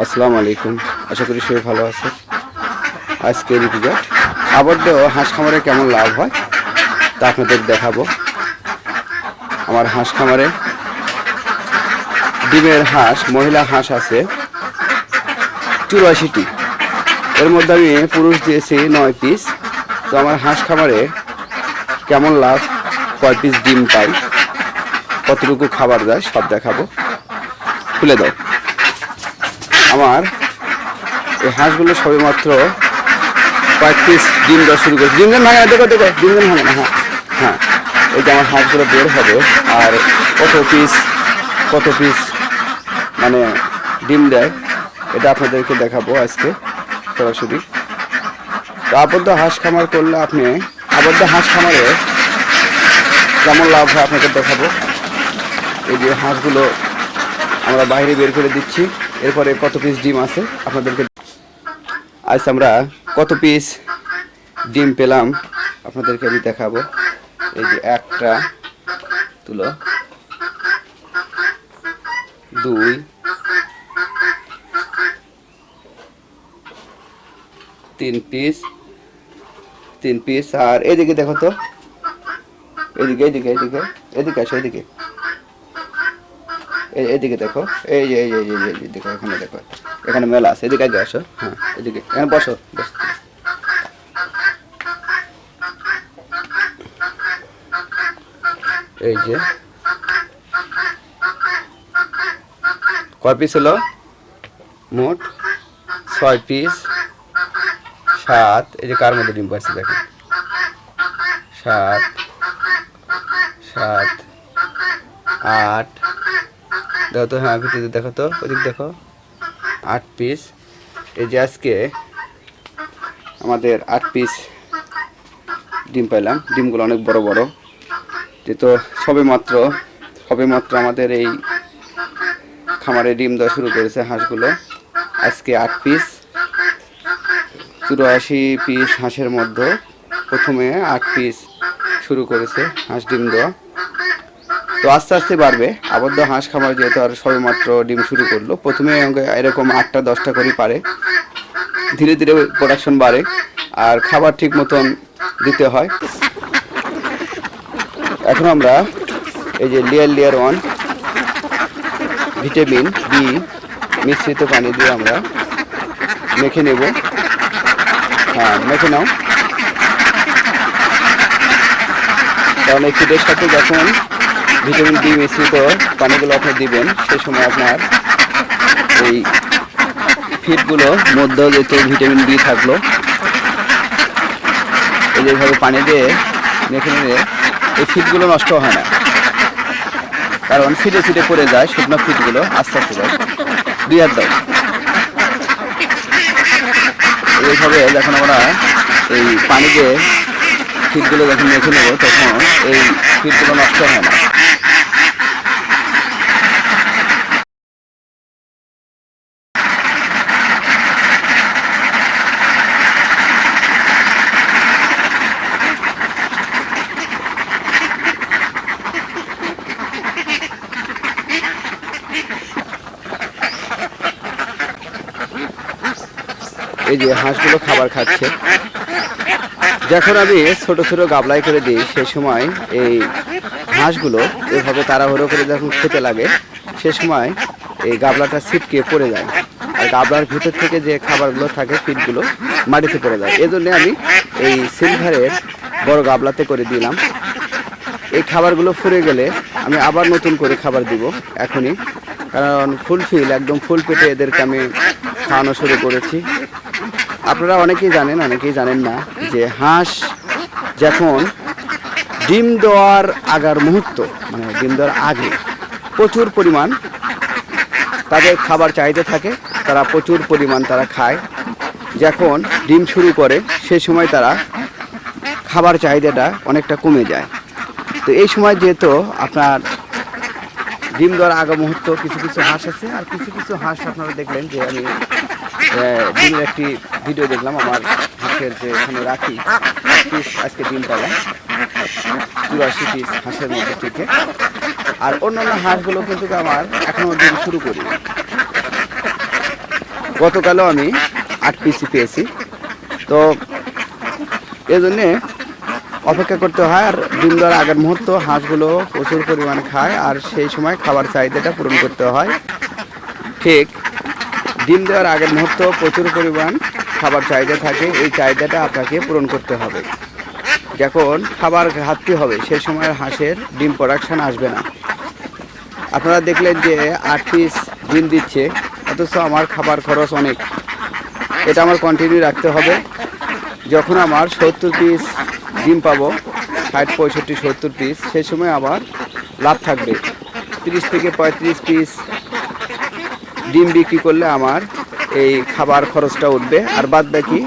আসসালামু আলাইকুম। আশা করি সবাই ভালো আছে। আজকে রিপিজাট আবদ্ধ হাঁস খামারে কেমন লাভ হয়? তা আপনাদের দেখাবো। আমার হাঁস খামারে ডিমের হাঁস, মহিলা হাঁস আছে চুরাশিটি। এর মধ্যে আমি পুরুষ দিয়েছি নয় পিস। তো আমার হাঁস খামারে কেমন লাভ? কয় পিস ডিম পাই? কতটুকু খাবার দেয়? সব দেখাবো। খুলে দাও। আমার এই হাঁসগুলো সবেমাত্র কয়েক পিস ডিম দেওয়া শুরু করেছে। ডিম দেন ভাঙে না দেখো দেখো, ডিম দেন ভাঙে না হ্যাঁ হ্যাঁ। এই যে আমার হাঁসগুলো বের হবে, আর কত পিস কত পিস মানে ডিম দেয়, এটা আপনাদেরকে দেখাবো আজকে সরাসরি। তো আবদ্ধ হাঁস খামার করলে আপনি আবদ্ধ হাঁস খামারে কেমন লাভ হয় আপনাকে দেখাবো। এই যে হাঁসগুলো আমরা বাইরে বের করে দিচ্ছি। এরপরে কত পিস ডিম আছে? আপনাদেরকে আজ আমরা কত পিস ডিম পেলাম? আপনাদেরকে আমি দেখাবো। এই যে একটা, তুলো। দুই। তিন পিস তিন পিস আর এদিকে দেখো তো। এদিকে এদিকে এদিকে। এদিকে আসো, এদিকে। এদিকে দেখো। এই যে এই যে এই যে, দেখো এখানে দেখো। এখানে মেলা আছে। এদিকে আগে আসো। হ্যাঁ এদিকে। এখানে বসো। বসো। এই যে। কয় পিস হলো? মোট ছয় পিস সাত। এই যে কার মধ্যে ডিম পাচ্ছে দেখো। সাত। সাত। আট। দেখো তো হ্যাঁ ভিতরে দেখো তো, ওদিক দেখো। আট পিস এই যে আজকে আমাদের আট পিস ডিম পাইলাম। ডিমগুলো অনেক বড় বড়। যেহেতু সবে মাত্র সবে মাত্র আমাদের এই খামারে ডিম দেওয়া শুরু করেছে হাঁসগুলো। আজকে আট পিস চুরাশি পিস হাঁসের মধ্যে প্রথমে আট পিস শুরু করেছে হাঁস ডিম দেওয়া। তো আস্তে আস্তে বাড়বে। আবদ্ধ হাঁস খামার যেহেতু আর সবেমাত্র ডিম শুরু করল, প্রথমে এরকম আটটা, দশটা করে পারে। ধীরে ধীরে প্রোডাকশন বাড়ে আর খাবার ঠিক মতন দিতে হয়। এখন আমরা এই যে layer layer one vitamin B মিশ্রিত পানি দিয়ে আমরা মেখে নেব। হ্যাঁ মেখে নাও। কারণ ফিডের সাথে যখন ভিটামিন ডি মিশ্রিত পানিগুলো আপনি দিবেন সেই সময় আপনার এই ফিডগুলো মধ্যে যেহেতু ভিটামিন ডি থাকল। এই যেভাবে পানি দিয়ে মেখে নিলে এই ফিডগুলো নষ্ট হয় না। কারণ ফিটে ফিটে পড়ে যায়, শুকনো ফিটগুলো আস্তে আস্তে যায়। দুই হাত দাও। এইভাবে যখন আমরা এই পানি দিয়ে ফিটগুলো যখন মেখে নেব, তখন এই ফিটগুলো নষ্ট হয় না। এই যে হাঁসগুলো খাবার খাচ্ছে। যখন আমি ছোট ছোট গাবলাই করে দিই সেই সময় এই হাঁসগুলো এভাবে তাড়াহুড়ো করে যখন খেতে লাগে, সে সময় এই গাবলাটা ছিটকে পড়ে যায়। আর গাবলার ভিতর থেকে যে খাবারগুলো থাকে ফিটগুলো মাটিতে পড়ে যায়। এজন্য আমি এই সিলভারের বড় গাবলাতে করে দিলাম। এই খাবারগুলো ফুরে গেলে আমি আবার নতুন করে খাবার দিব এখনই। কারণ ফুল ফিল, একদম ফুল পেটে এদেরকে আমি খাওয়ানো শুরু করেছি। আপনারা অনেকেই জানেন অনেকেই জানেন না যে হাঁস যখন ডিম দেওয়ার আগার মুহূর্ত মানে ডিম দেওয়ার আগে প্রচুর পরিমাণ তাদের খাবার চাহিদা থাকে, তারা প্রচুর পরিমাণ তারা খায়। যখন ডিম শুরু করে সেই সময় তারা খাবার চাহিদাটা অনেকটা কমে যায়। তো এই সময় যেহেতু আপনার ডিম দেওয়ার আগা মুহূর্ত, কিছু কিছু হাঁস আছে, আর কিছু কিছু হাঁস আপনারা দেখলেন যে আমি ডিমের একটি ভিডিও দেখলাম আমার হাঁসের যে এখানে রাখি, পিস, আজকে ডিম পেলাম চুরাশি পিস হাঁসের মধ্যে থেকে। আর অন্যান্য হাঁসগুলো কিন্তু আমার এখনও ডিম শুরু করি গতকালও আমি আট পিসি পেয়েছি। তো এই জন্যে অপেক্ষা করতে হয় আর ডিম দেওয়ার আগের মুহূর্ত হাঁসগুলো প্রচুর পরিমাণে খায় আর সেই সময় খাবার চাহিদাটা পূরণ করতে হয়। ঠিক ডিম দেওয়ার আগের মুহূর্ত প্রচুর পরিমাণ খাবার চাহিদা থাকে, এই চাহিদাটা আপনাকে পূরণ করতে হবে। যখন খাবার ঘাটতি হবে সেই সময় হাঁসের ডিম প্রোডাকশন আসবে না। আপনারা দেখলেন যে আট পিস ডিম দিচ্ছে, অথচ আমার খাবার খরচ অনেক। এটা আমার কন্টিনিউ রাখতে হবে। যখন আমার সত্তর পিস ডিম পাবো, ষাট, পঁয়ষট্টি, সত্তর পিস সেই সময় আবার লাভ থাকবে। তিরিশ থেকে পঁয়ত্রিশ পিস ডিম বিক্রি করলে আমার এই খাবার খরচটা উঠবে, আর বাদ বাকি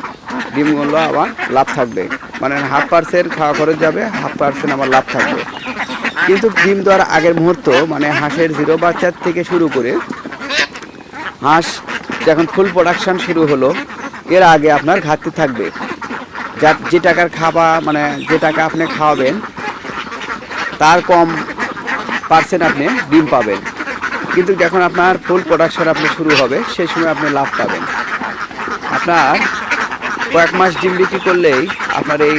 ডিমগুলো আমার লাভ থাকবে। মানে হাফ পার্সেন্ট খাওয়া খরচ যাবে, হাফ পার্সেন্ট আমার লাভ থাকবে। কিন্তু ডিম দেওয়ার আগের মুহূর্ত মানে হাঁসের জিরো বাচ্চার থেকে শুরু করে হাঁস যখন ফুল প্রোডাকশন শুরু হলো, এর আগে আপনার ঘাটতি থাকবে। যা যে টাকার খাওয়া মানে যে টাকা আপনি খাওয়াবেন, তার কম পার্সেন্ট আপনি ডিম পাবেন। কিন্তু যখন আপনার ফুল প্রোডাকশন আপনি শুরু হবে, সেই সময় আপনি লাভ পাবেন। আপনার কয়েক মাস ডিম বিক্রি করলেই আপনার এই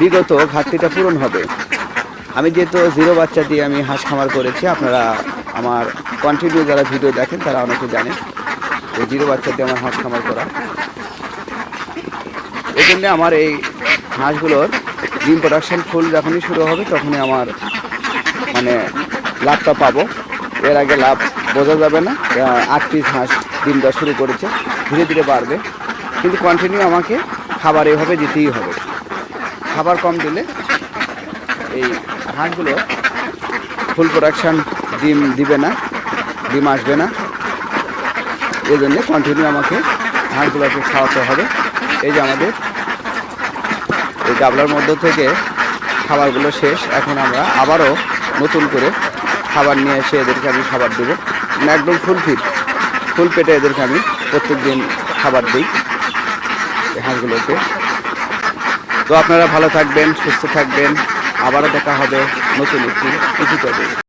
বিগত ঘাটতিটা পূরণ হবে। আমি যেহেতু জিরো বাচ্চা দিয়ে আমি হাঁস খামার করেছি, আপনারা আমার কন্টিনিউ যারা ভিডিও দেখেন, তারা অনেকে জানেন এই জিরো বাচ্চা দিয়ে আমার হাঁস খামার করা। এই জন্যে আমার এই হাঁসগুলোর ডিম প্রোডাকশন ফুল যখনই শুরু হবে, তখনই আমার মানে লাভটা পাবো। এর আগে লাভ বোঝা যাবে না। আট পিস হাঁস ডিম শুরু করেছে। ধীরে ধীরে বাড়বে। কিন্তু কন্টিনিউ আমাকে খাবার এভাবে দিতেই হবে। খাবার কম দিলে এই হাঁসগুলো ফুল প্রোডাকশান ডিম দিবে না, ডিম আসবে না। এই জন্যে কন্টিনিউ আমাকে হাঁসগুলোকে খাওয়াতে হবে। এই যে আমাদের এই গাবলার মধ্য থেকে খাবারগুলো শেষ। এখন আমরা আবারও নতুন করে খাবার নিয়ে এসে এদেরকে আমি খাবার দেবো। মানে একদম ফুল ফিট ফুল পেটে এদেরকে আমি প্রত্যেক দিন খাবার দিই হাঁসগুলোকে। তো আপনারা ভালো থাকবেন, সুস্থ থাকবেন। আবারও দেখা হবে নতুন একটি এপিসোডে।